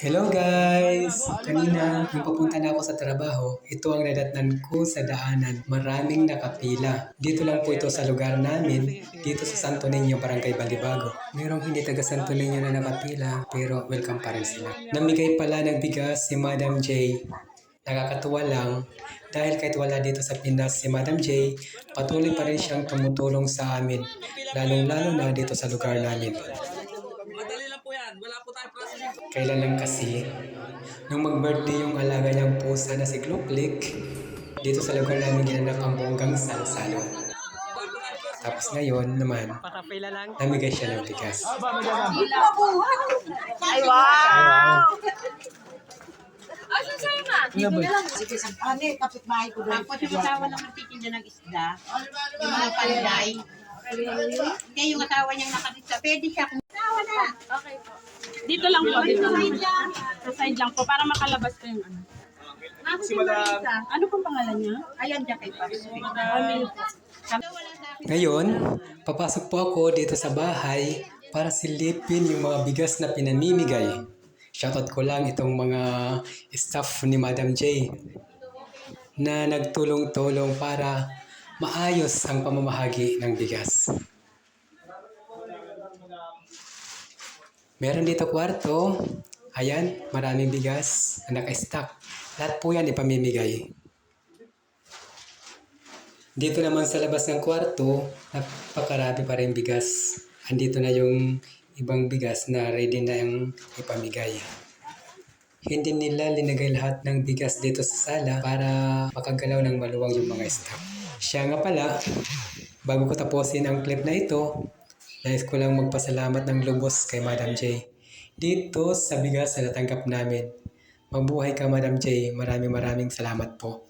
Hello guys! Kanina, nung papunta na ako sa trabaho, ito ang nadatnan ko sa daanan. Maraming nakapila. Dito lang po ito sa lugar namin, dito sa Santo Niño, Barangay Balibago. Merong hindi taga Santo Niño na nakapila, pero welcome pa rin sila. Namigay pala ng bigas si Madam J. Nakakatuwa lang dahil kahit wala dito sa Pinas si Madam J, patuloy pa rin siyang tumutulong sa amin, lalong-lalo na dito sa lugar namin. Madali lang po yan. Wala po tayong processing. Kailan lang kasi, nung mag-birthday yung alaga niyang pusa na si Gluklik, dito sa lugar namin ginanap ang bonggang salo-salo. Tapos ngayon naman, namigay siya ng bigas. Ay, wow! Asan sa'yo na? Dito na lang. Sige, sa ano eh, kapitbahay ko doon. Tapos yung asawa ng nagtitinda ng isda, yung mga panday. Kaya yung asawa niyang nakatita, pwede siya kung asawa na. Okay po. Dito lang po. Dito lang. Sa side lang po para makalabas ko yung ano. Si Marisa. Ano pong pangalan niya? Ayan dyan kay Paps. Ngayon, papasok po ako dito sa bahay para silipin yung mga bigas na pinamimigay. Shoutout ko lang itong mga staff ni Madam J na nagtulong-tulong para maayos ang pamamahagi ng bigas. Meron dito kwarto. Ayan, maraming bigas na naka-stack. Lahat po yan ipamimigay. Dito naman sa labas ng kwarto, napakarami pa rin bigas. Andito na yung ibang bigas na ready na yung ipamigay. Hindi nila linagay lahat ng bigas dito sa sala para makagalaw ng maluwang yung mga staff. Siya nga pala, bago ko tapusin ang clip na ito, nais ko lang magpasalamat ng lubos kay Madam J. Dito sa bigas na natanggap namin. Mabuhay ka Madam J. Maraming maraming salamat po.